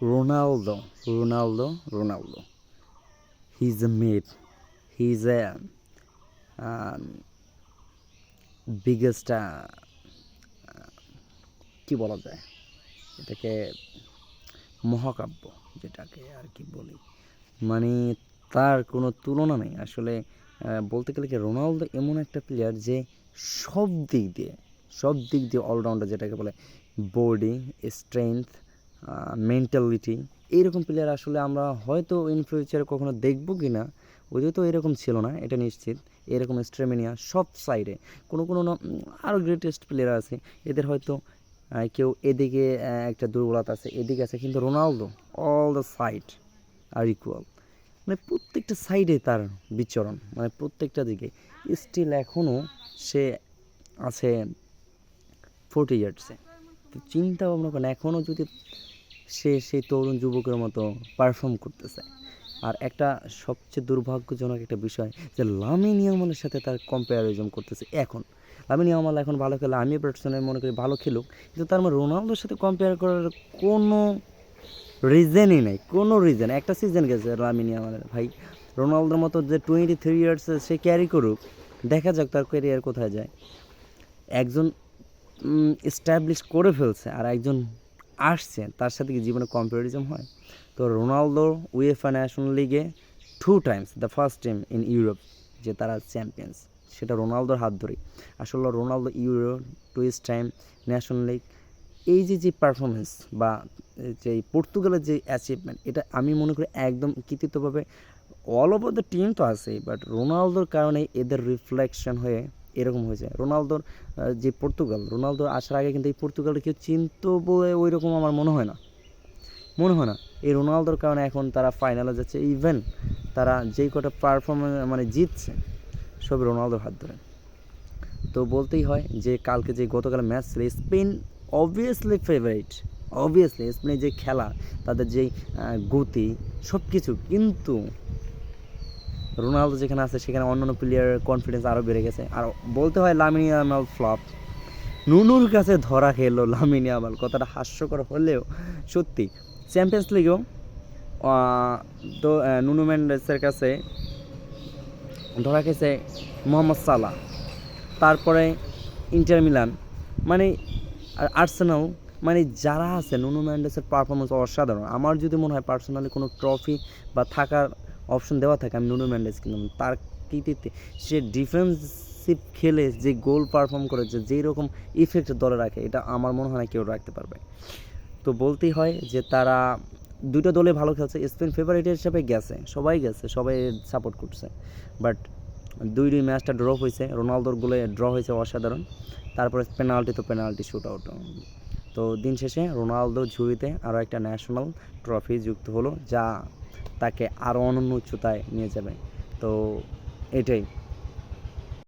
Ronaldo, Ronaldo, Ronaldo. He's a mate. He's a um, biggest uh, কি বলা যায় এটাকে মহাকাব্য যেটাকে আর কি বলি মানে তার কোনো তুলনা নেই আসলে বলতে গেলে কি রোনালদো এমন একটা প্লেয়ার যে সব দিক দিয়ে সব দিক দিয়ে অলরাউন্ডার যেটাকে বলে বডি স্ট্রেংথ মেন্টালিটি এইরকম প্লেয়ার আসলে আমরা হয়তো ইন ফিউচারে কখনো দেখব কি না ওদের তো এরকম ছিল না, এটা নিশ্চিত। এরকম স্ট্রেমিনিয়া সব সাইডে কোনো কোনো আরও গ্রেটেস্ট প্লেয়ার আছে, এদের হয়তো কেউ এদিকে একটা দুর্বলতা আছে, এদিকে আছে, কিন্তু রোনালদো অল দ্য সাইড আর ইকুয়াল মানে প্রত্যেকটা সাইডে তার বিচরণ মানে প্রত্যেকটা দিকে। স্টিল এখনও সে আছে ফোর্টি ইয়ার্সে তো চিন্তা ভাবনা করেন এখনও যদি সে সেই তরুণ যুবকের মতো পারফর্ম করতেছে। আর একটা সবচেয়ে দুর্ভাগ্যজনক একটা বিষয় যে লামিন ইয়ামালের সাথে তার কম্প্যারিজন করতেছে এখন। লামিন ইয়ামাল এখন ভালো খেলে, আমি পার্সোনালি মনে করি ভালো খেলুক, কিন্তু তার মানে রোনালদোর সাথে কম্পেয়ার করার কোনো রিজনই নেই, কোনো রিজন একটা সিজন গেছে লামিন ইয়ামালের, ভাই রোনালদোর মতো যে টোয়েন্টি থ্রি ইয়ার্স সে ক্যারি করুক, দেখা যাক তার ক্যারিয়ার কোথায় যায়। একজন এস্টাবলিশ করে ফেলছে আর একজন আসছে তার সাথে কি জীবনে কম্পারিজম হয়? তো রোনালদো উয়েফা ন্যাশনাল লিগে two times the first time in Europe যে তারা চ্যাম্পিয়ন্স সেটা রোনালদোর হাত ধরেই। আসলে Ronaldo Euro twist time national league এই যে যে পারফরমেন্স বা যে পর্তুগালের যে অ্যাচিভমেন্ট এটা আমি মনে করি একদম কৃতিত্বভাবে অল ওভার দ্য টিম তো আছেই বাট রোনালদোর কারণে এদের রিফ্লেকশন হয়ে এরকম হয়েছে। রোনালদোর যে পর্তুগাল রোনালদো আসার আগে কিন্তু এই পর্তুগালটা কেউ চিনতো বলে ওই রকম আমার মনে হয় না। মনে হয় না। এই রোনালদোর কারণে এখন তারা ফাইনালে যাচ্ছে। ইভেন তারা যেই কটা পারফরমেন্স মানে জিতছে সব রোনালদোর হাত ধরে। তো বলতেই হয় যে কালকে যে গতকাল ম্যাচ ছিল স্পেন অবভিয়াসলি ফেভারিট অবভিয়াসলি স্পেনের যে খেলা তাদের আহ, গতি সব কিছু কিন্তু রোনালদো যেখানে আছে, সেখানে অন্যান্য প্লেয়ারের কনফিডেন্স আরও বেড়ে গেছে। আর বলতে হয় লামিনী আমাল ফ্লপ নুনুর কাছে ধরা খেলো লামিনী আমাল কথাটা হাস্যকর হলেও সত্যি। চ্যাম্পিয়ন্স লিগেও তো নুনু ম্যান্ডেসের কাছে ধরা খেয়েছে মোহাম্মদ সালা তারপরে ইন্টার মিলান। মানে আর আর্সেনাল মানে যারা আছে, নুনু ম্যান্ডেসের পারফরমেন্স অসাধারণ। আমার যদি মনে হয় পার্সোনালি কোনো ট্রফি বা থাকার অপশন দেওয়া থাকে, আমি নুনু ম্যান্ডেজ কিনতাম তার কৃতিত্বে সে ডিফেন্সিভ খেলে যে গোল পারফর্ম করেছে, যেই রকম ইফেক্ট দলে রাখে, এটা আমার মনে হয় না কেউ রাখতে পারবে। তো বলতেই হয় যে তারা দুটো দলে ভালো খেলছে, স্পেন ফেভারিট হিসাবে গেছে, সবাই গেছে, সবাই সাপোর্ট করছে। বাট দুই দুই ম্যাচটা ড্র হয়েছে, রোনালদোর গোলে ড্র হয়েছে অসাধারণ, তারপরে পেনাল্টি তো পেনাল্টি শুট আউট তো দিন শেষে রোনালদো ঝুড়িতে আরও একটা ন্যাশনাল ট্রফি যুক্ত হলো, যা তাকে আরও অনন্য উচ্চতায় নিয়ে যাবে। তো এটাই।